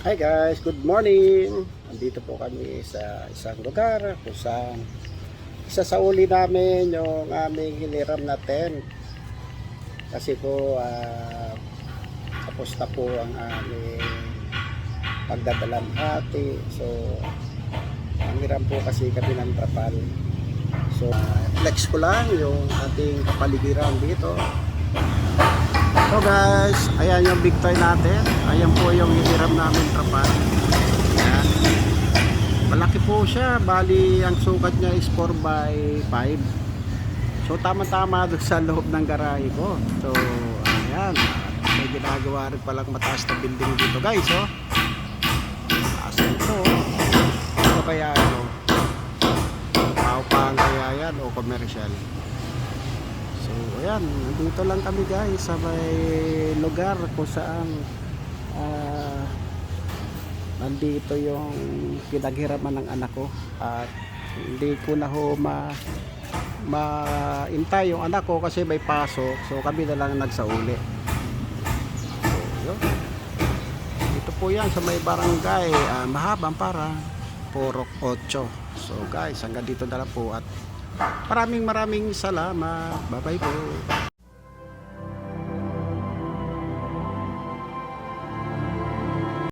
Hi guys, good morning! Andito po kami sa isang lugar kung saan isa sa uli namin yung aming hiniram na tent. Kasi po ah, tapos na po ang aming pagdadalang hati. So, nangiram po kasi kami ng trapal. So, ah, flex ko lang yung ating kapaligiran dito. So guys, ayan yung big toy natin. Ayan po yung hiniram namin trapal. Ayan. Malaki po siya. Bali, ang sukat niya is 4 by 5 So tama-tama doon sa loob ng garahe ko. So, ayan. May ginagawa rin palang mataas na building dito guys. Oh. Taas ito. oh. Ano kaya ito? Paupang kaya yan o commercial? So, ayan, dito lang kami guys sa may lugar kung saan ah, nandito yung pinaghiraman ng anak ko at hindi ko na ho ma maintay yung anak ko kasi may pasok so kami na lang nagsauli so yun dito po yan sa may barangay ah, mahabang para Porok 8 so guys hanggang dito na lang po at Maraming maraming salamat. Bye-bye po.